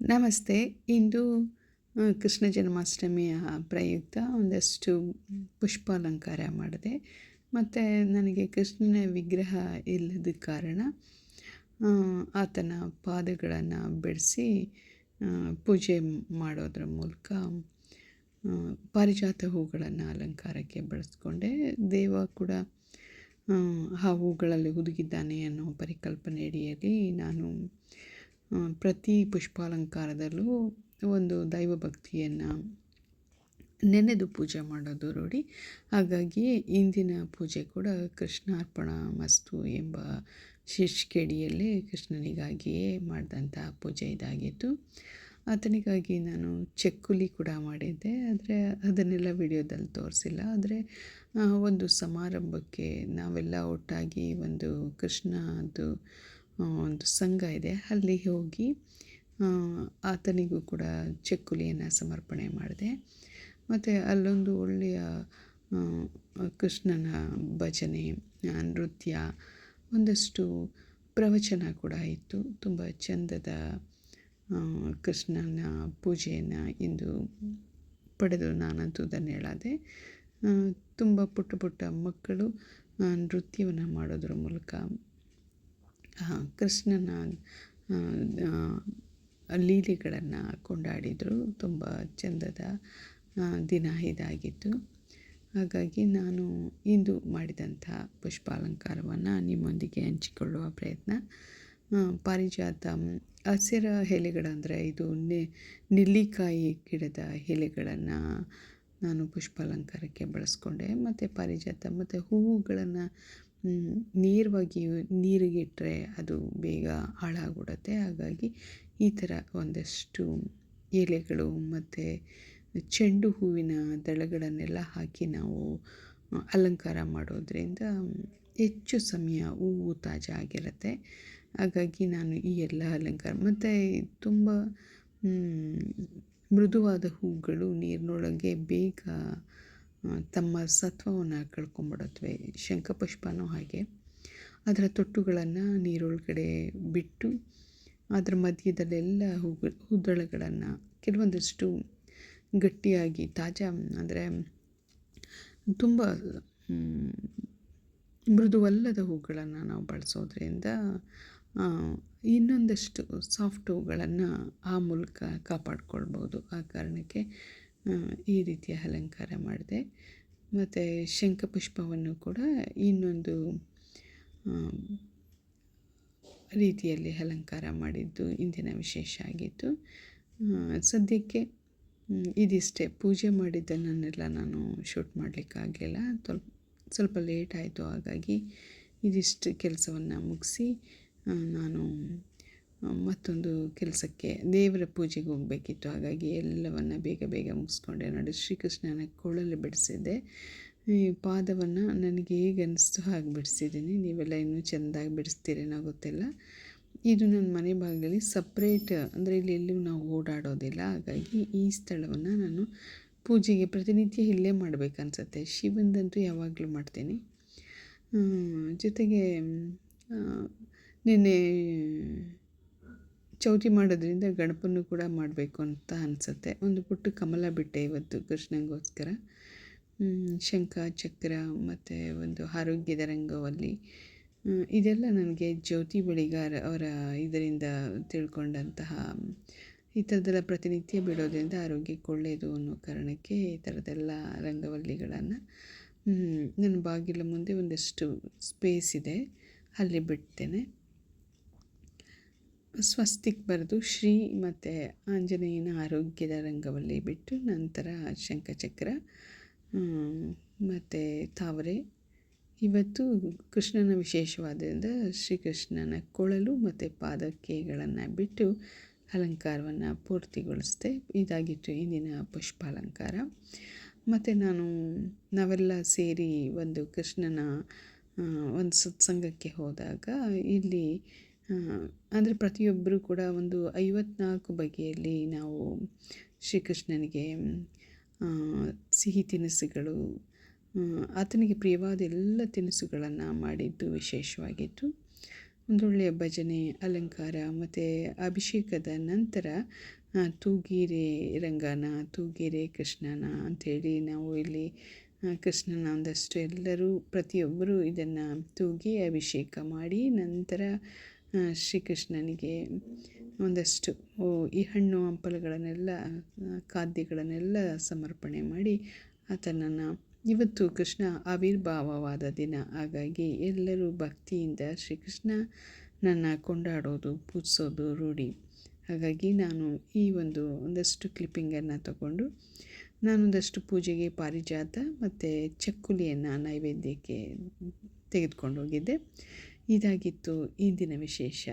ನಮಸ್ತೆ. ಇಂದು ಕೃಷ್ಣ ಜನ್ಮಾಷ್ಟಮಿಯ ಪ್ರಯುಕ್ತ ಒಂದಷ್ಟು ಪುಷ್ಪಾಲಂಕಾರ ಮಾಡಿದೆ. ಮತ್ತು ನನಗೆ ಕೃಷ್ಣನ ವಿಗ್ರಹ ಇಲ್ಲದ ಕಾರಣ ಆತನ ಪಾದಗಳನ್ನು ಬಿಡಿಸಿ ಪೂಜೆ ಮಾಡೋದ್ರ ಮೂಲಕ ಪಾರಿಜಾತ ಹೂಗಳನ್ನು ಅಲಂಕಾರಕ್ಕೆ ಬಳಸ್ಕೊಂಡೆ. ದೇವ ಕೂಡ ಆ, ಹೂಗಳಲ್ಲಿ ಹುದುಗಿದ್ದಾನೆ ಅನ್ನೋ ಪರಿಕಲ್ಪನೆ ಅಡಿಯಲ್ಲಿ ನಾನು ಪ್ರತಿ ಪುಷ್ಪಾಲಂಕಾರದಲ್ಲೂ ಒಂದು ದೈವ ಭಕ್ತಿಯನ್ನು ನೆನೆದು ಪೂಜೆ ಮಾಡೋದು ರೂಢಿ. ಹಾಗಾಗಿ ಇಂದಿನ ಪೂಜೆ ಕೂಡ ಕೃಷ್ಣಾರ್ಪಣ ಮಸ್ತು ಎಂಬ ಶೀರ್ಷಿಕೆಯಡಿಯಲ್ಲಿ ಕೃಷ್ಣನಿಗಾಗಿಯೇ ಮಾಡಿದಂಥ ಪೂಜೆ ಇದಾಗಿತ್ತು. ಆತನಿಗಾಗಿ ನಾನು ಚಕ್ಕುಲಿ ಕೂಡ ಮಾಡಿದ್ದೆ. ಆದರೆ ಅದನ್ನೆಲ್ಲ ವಿಡಿಯೋದಲ್ಲಿ ತೋರಿಸಿಲ್ಲ. ಆದರೆ ಒಂದು ಸಮಾರಂಭಕ್ಕೆ ನಾವೆಲ್ಲ ಒಟ್ಟಾಗಿ ಒಂದು ಕೃಷ್ಣದ್ದು ಒಂದು ಸಂಘ ಇದೆ. ಅಲ್ಲಿ ಹೋಗಿ ಆತನಿಗೂ ಕೂಡ ಚಕ್ಕುಲಿಯನ್ನು ಸಮರ್ಪಣೆ ಮಾಡಿದೆ. ಮತ್ತು ಅಲ್ಲೊಂದು ಒಳ್ಳೆಯ ಕೃಷ್ಣನ ಭಜನೆ ನೃತ್ಯ, ಒಂದಷ್ಟು ಪ್ರವಚನ ಕೂಡ ಇತ್ತು. ತುಂಬ ಚಂದದ ಕೃಷ್ಣನ ಪೂಜೆಯನ್ನು ಇಂದು ಪಡೆದು ನಾನಂತೂ ಧನ್ಯಳಾದೆ ಹೇಳಾದೆ ತುಂಬ ಪುಟ್ಟ ಪುಟ್ಟ ಮಕ್ಕಳು ನೃತ್ಯವನ್ನು ಮಾಡೋದ್ರ ಮೂಲಕ ಕೃಷ್ಣನ ಲೀಲೆಗಳನ್ನು ಕೊಂಡಾಡಿದರು. ತುಂಬ ಚಂದದ ದಿನ ಇದಾಗಿತ್ತು. ಹಾಗಾಗಿ ನಾನು ಇಂದು ಮಾಡಿದಂಥ ಪುಷ್ಪಾಲಂಕಾರವನ್ನು ನಿಮ್ಮೊಂದಿಗೆ ಹಂಚಿಕೊಳ್ಳುವ ಪ್ರಯತ್ನ. ಪಾರಿಜಾತ ಹಸಿರ ಎಲೆಗಳಂದರೆ ಇದು ನೆ, ನೆಲ್ಲಿಕಾಯಿ ಗಿಡದ ಎಲೆಗಳನ್ನು ನಾನು ಪುಷ್ಪಾಲಂಕಾರಕ್ಕೆ ಬಳಸ್ಕೊಂಡೆ. ಮತ್ತು ಪಾರಿಜಾತ, ಮತ್ತು ಹೂವುಗಳನ್ನು ನೇರವಾಗಿ ನೀರಿಗಿಟ್ಟರೆ ಅದು ಬೇಗ ಹಾಳಾಗ್ಬಿಡತ್ತೆ. ಹಾಗಾಗಿ ಈ ಥರ ಒಂದಷ್ಟು ಎಲೆಗಳು ಮತ್ತು ಚೆಂಡು ಹೂವಿನ ದಳಗಳನ್ನೆಲ್ಲ ಹಾಕಿ ನಾವು ಅಲಂಕಾರ ಮಾಡೋದ್ರಿಂದ ಹೆಚ್ಚು ಸಮಯ ಹೂವು ತಾಜಾ ಆಗಿರುತ್ತೆ. ಹಾಗಾಗಿ ನಾನು ಈ ಎಲ್ಲ ಅಲಂಕಾರ ಮತ್ತು ತುಂಬ ಮೃದುವಾದ ಹೂಗಳು ನೀರಿನೊಳಗೆ ಬೇಗ ತಮ್ಮ ಸತ್ವವನ್ನು ಕಳ್ಕೊಂಬಿಡುತ್ತವೆ ಶಂಖಪುಷ್ಪನೂ ಹಾಗೆ. ಅದರ ತೊಟ್ಟುಗಳನ್ನು ನೀರೊಳಗಡೆ ಬಿಟ್ಟು ಅದರ ಮಧ್ಯದಲ್ಲೆಲ್ಲ ಹೂಗಳು ಹೂದಳಗಳನ್ನು ಕೆಲವೊಂದಷ್ಟು ಗಟ್ಟಿಯಾಗಿ ತಾಜಾ, ಅಂದರೆ ತುಂಬ ಮೃದುವಲ್ಲದ ಹೂಗಳನ್ನು ನಾವು ಬಳಸೋದ್ರಿಂದ ಇನ್ನೊಂದಷ್ಟು ಸಾಫ್ಟ್ ಹೂಗಳನ್ನು ಆ ಮೂಲಕ ಕಾಪಾಡ್ಕೊಳ್ಬೋದು. ಆ ಕಾರಣಕ್ಕೆ ಈ ರೀತಿಯ ಅಲಂಕಾರ ಮಾಡಿದೆ. ಮತ್ತು ಶಂಖಪುಷ್ಪವನ್ನು ಕೂಡ ಇನ್ನೊಂದು ರೀತಿಯಲ್ಲಿ ಅಲಂಕಾರ ಮಾಡಿದ್ದು, ಇಂದಿನ ವಿಶೇಷ ಆಗಿತ್ತು ಸದ್ಯಕ್ಕೆ ಇದಿಷ್ಟೇ. ಪೂಜೆ ಮಾಡಿದ್ದನ್ನೆಲ್ಲ ನಾನು ಶೂಟ್ ಮಾಡಲಿಕ್ಕಾಗಲಿಲ್ಲ ಸ್ವಲ್ಪ ಸ್ವಲ್ಪ ಲೇಟ್ ಆಯಿತು, ಹಾಗಾಗಿ ಇದಿಷ್ಟು ಕೆಲಸವನ್ನು ಮುಗಿಸಿ ನಾನು ಮತ್ತೊಂದು ಕೆಲಸಕ್ಕೆ ದೇವರ ಪೂಜೆಗೆ ಹೋಗಬೇಕಿತ್ತು. ಹಾಗಾಗಿ ಎಲ್ಲವನ್ನು ಬೇಗ ಬೇಗ ಮುಗಿಸ್ಕೊಂಡೆ. ನೋಡಿ, ಶ್ರೀಕೃಷ್ಣನ ಕೊಳಲು ಬಿಡಿಸಿದ್ದೆ ಈ ಪಾದವನ್ನು ನನಗೆ ಹೇಗೆ ಅನ್ನಿಸ್ತು ಹಾಗೆ ಬಿಡಿಸಿದ್ದೀನಿ. ನೀವೆಲ್ಲ ಇನ್ನೂ ಚೆಂದಾಗಿ ಬಿಡಿಸ್ತೀರೇನೋ ಗೊತ್ತಿಲ್ಲ. ಇದು ನನ್ನ ಮನೆ ಭಾಗದಲ್ಲಿ ಸಪ್ರೇಟ್ ಅಂದರೆ ಇಲ್ಲಿ ಎಲ್ಲೂ ನಾವು ಓಡಾಡೋದಿಲ್ಲ. ಹಾಗಾಗಿ ಈ ಸ್ಥಳವನ್ನು ನಾನು ಪೂಜೆಗೆ ಪ್ರತಿನಿತ್ಯ ಇಲ್ಲೇ ಮಾಡಬೇಕನ್ಸತ್ತೆ ಶಿವಂದಂತೂ ಯಾವಾಗಲೂ ಮಾಡ್ತೀನಿ. ಜೊತೆಗೆ ನಿನ್ನೆ ಚೌತಿ ಮಾಡೋದ್ರಿಂದ ಗಣಪನ್ನು ಕೂಡ ಮಾಡಬೇಕು ಅಂತ ಅನಿಸುತ್ತೆ. ಒಂದು ಪುಟ್ಟ ಕಮಲ ಬಿಟ್ಟೆ ಇವತ್ತು ಕೃಷ್ಣಂಗೋಸ್ಕರ ಶಂಖ, ಚಕ್ರ ಮತ್ತು ಒಂದು ಆರೋಗ್ಯದ ರಂಗವಲ್ಲಿ. ಇದೆಲ್ಲ ನನಗೆ ಜ್ಯೋತಿ ಬಳಿಗಾರ ಅವರ ಇದರಿಂದ ತಿಳ್ಕೊಂಡಂತಹ ಈ ಥರದ್ದೆಲ್ಲ ಪ್ರತಿನಿತ್ಯ ಬಿಡೋದ್ರಿಂದ ಆರೋಗ್ಯಕ್ಕೆ ಒಳ್ಳೆಯದು ಅನ್ನೋ ಕಾರಣಕ್ಕೆ ಈ ಥರದ್ದೆಲ್ಲ ರಂಗವಲ್ಲಿಗಳನ್ನು ನನ್ನ ಬಾಗಿಲ ಮುಂದೆ ಒಂದಷ್ಟು ಸ್ಪೇಸ್ ಇದೆ. ಅಲ್ಲಿ ಬಿಡ್ತೇನೆ. ಸ್ವಸ್ತಿಕ್ ಬರೆದು ಶ್ರೀ ಮತ್ತು ಆಂಜನೇಯನ ಆರೋಗ್ಯದ ರಂಗವಲ್ಲಿ ಬಿಟ್ಟು ನಂತರ ಶಂಖಚಕ್ರ ಮತ್ತು ತಾವರೆ. ಇವತ್ತು ಕೃಷ್ಣನ ವಿಶೇಷವಾದ್ದರಿಂದ ಶ್ರೀಕೃಷ್ಣನ ಕೊಳಲು ಮತ್ತು ಪಾದಕೆಗಳನ್ನು ಬಿಟ್ಟು ಅಲಂಕಾರವನ್ನು ಪೂರ್ತಿಗೊಳಿಸಿದೆ. ಇದಾಗಿತ್ತು ಇಂದಿನ ಪುಷ್ಪಾಲಂಕಾರ. ಮತ್ತು ನಾನು ನಾವೆಲ್ಲ ಸೇರಿ ಒಂದು ಕೃಷ್ಣನ ಒಂದು ಸತ್ಸಂಗಕ್ಕೆ ಹೋದಾಗ ಇಲ್ಲಿ ಅಂದರೆ ಪ್ರತಿಯೊಬ್ಬರೂ ಕೂಡ ಒಂದು ಐವತ್ನಾಲ್ಕು ಬಗೆಯಲ್ಲಿ ನಾವು ಶ್ರೀಕೃಷ್ಣನಿಗೆ ಸಿಹಿ ತಿನಿಸುಗಳು ಆತನಿಗೆ ಪ್ರಿಯವಾದ ಎಲ್ಲ ತಿನಿಸುಗಳನ್ನು ಮಾಡಿದ್ದು ವಿಶೇಷವಾಗಿತ್ತು ಒಂದೊಳ್ಳೆಯ ಭಜನೆ, ಅಲಂಕಾರ ಮತ್ತು ಅಭಿಷೇಕದ ನಂತರ ತೂಗೀರೆ ರಂಗನ, ತೂಗೀರೆ ಕೃಷ್ಣನ ಅಂಥೇಳಿ ನಾವು ಇಲ್ಲಿ ಕೃಷ್ಣನ ಒಂದಷ್ಟು ಎಲ್ಲರೂ ಪ್ರತಿಯೊಬ್ಬರೂ ಇದನ್ನು ತೂಗಿ ಅಭಿಷೇಕ ಮಾಡಿ ನಂತರ ಶ್ರೀಕೃಷ್ಣನಿಗೆ ಒಂದಷ್ಟು ಈ ಹಣ್ಣು ಹಂಪಲುಗಳನ್ನೆಲ್ಲ ಖಾದ್ಯಗಳನ್ನೆಲ್ಲ ಸಮರ್ಪಣೆ ಮಾಡಿ ಆತನನ್ನು, ಇವತ್ತು ಕೃಷ್ಣ ಆವಿರ್ಭಾವವಾದ ದಿನ. ಹಾಗಾಗಿ ಎಲ್ಲರೂ ಭಕ್ತಿಯಿಂದ ಶ್ರೀಕೃಷ್ಣ ನನ್ನ ಕೊಂಡಾಡೋದು, ಪೂಜಿಸೋದು ರೂಢಿ. ಹಾಗಾಗಿ ನಾನು ಈ ಒಂದು, ಒಂದಷ್ಟು ಕ್ಲಿಪ್ಪಿಂಗನ್ನು ತಗೊಂಡು, ನಾನೊಂದಷ್ಟು ಪೂಜೆಗೆ ಪಾರಿಜಾತ ಮತ್ತು ಚಕ್ಕುಲಿಯನ್ನು ನೈವೇದ್ಯಕ್ಕೆ ತೆಗೆದುಕೊಂಡು ಹೋಗಿದ್ದೆ. ಇದಾಗಿತ್ತು ಇಂದಿನ ವಿಶೇಷ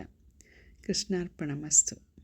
ಕೃಷ್ಣಾರ್ಪಣ ಮಸ್ತು.